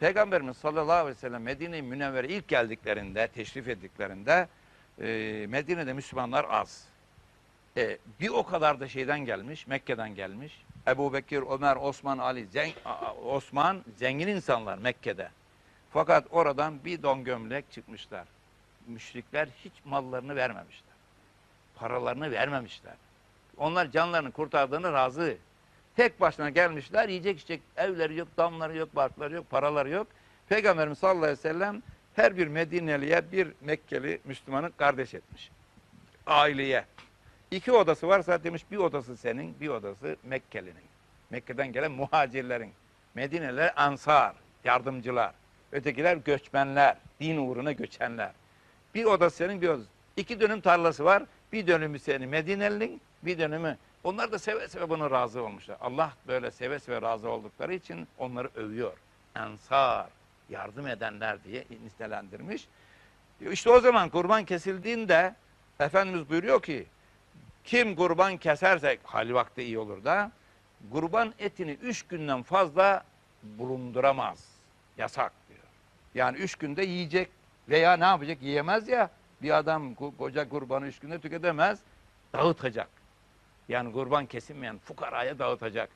Peygamberimiz sallallahu aleyhi ve sellem Medine-i Münevvere ilk geldiklerinde, teşrif ettiklerinde e, Medine'de Müslümanlar az. E, bir o kadar da şeyden gelmiş, Mekke'den gelmiş. Ebu Bekir, Ömer, Osman, Ali, zen, Osman zengin insanlar Mekke'de. Fakat oradan bir don gömlek çıkmışlar. Müşrikler hiç mallarını vermemişler. Paralarını vermemişler. Onlar canlarını kurtardığını razı. Tek başına gelmişler, yiyecek içecek evleri yok, damları yok, barkları yok, paraları yok. Peygamberimiz sallallahu aleyhi ve sellem her bir Medineliye bir Mekkeli Müslümanı kardeş etmiş. Aileye. İki odası varsa demiş bir odası senin, bir odası Mekkeli'nin. Mekke'den gelen muhacirlerin. Medineler ansar, yardımcılar. Ötekiler göçmenler, din uğruna göçenler. Bir odası senin, bir odası. İki dönüm tarlası var. Bir dönümü senin Medineli'nin, bir dönümü. Onlar da seve seve buna razı olmuşlar. Allah böyle seve seve razı oldukları için onları övüyor. Ensar, yardım edenler diye nitelendirmiş. İşte o zaman kurban kesildiğinde Efendimiz buyuruyor ki kim kurban keserse hali vakti iyi olur da kurban etini üç günden fazla bulunduramaz. Yasak diyor. Yani üç günde yiyecek veya ne yapacak yiyemez ya bir adam ko- koca kurbanı üç günde tüketemez dağıtacak. Yani kurban kesilmeyen fukaraya dağıtacak.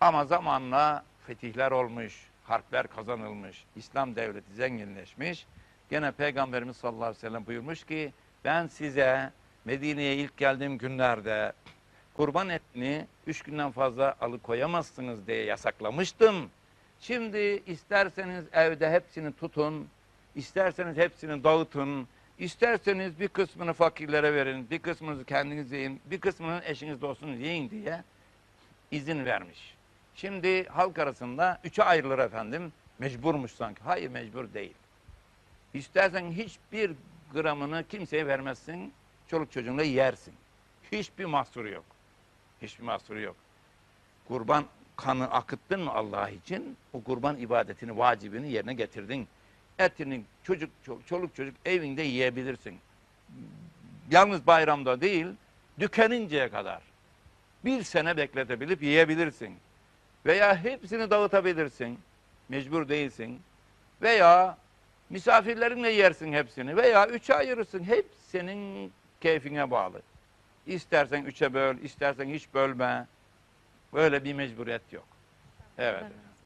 Ama zamanla fetihler olmuş, harpler kazanılmış, İslam devleti zenginleşmiş. Gene Peygamberimiz sallallahu aleyhi ve sellem buyurmuş ki ben size Medine'ye ilk geldiğim günlerde kurban etini üç günden fazla alıkoyamazsınız diye yasaklamıştım. Şimdi isterseniz evde hepsini tutun, isterseniz hepsini dağıtın, isterseniz bir kısmını fakirlere verin, bir kısmını kendiniz yiyin, bir kısmını eşiniz dostunuz yiyin diye izin vermiş. Şimdi halk arasında üçe ayrılır efendim. Mecburmuş sanki. Hayır mecbur değil. İstersen hiçbir gramını kimseye vermezsin. Çoluk çocuğunla yersin. Hiçbir mahsuru yok. Hiçbir mahsuru yok. Kurban kanı akıttın mı Allah için o kurban ibadetini, vacibini yerine getirdin. Etini çocuk, ço- çoluk çocuk evinde yiyebilirsin. Yalnız bayramda değil, tükeninceye kadar bir sene bekletebilip yiyebilirsin. Veya hepsini dağıtabilirsin. Mecbur değilsin. Veya misafirlerinle yersin hepsini. Veya üçe ayırırsın. Hep senin keyfine bağlı. İstersen üçe böl, istersen hiç bölme. Böyle bir mecburiyet yok. Evet.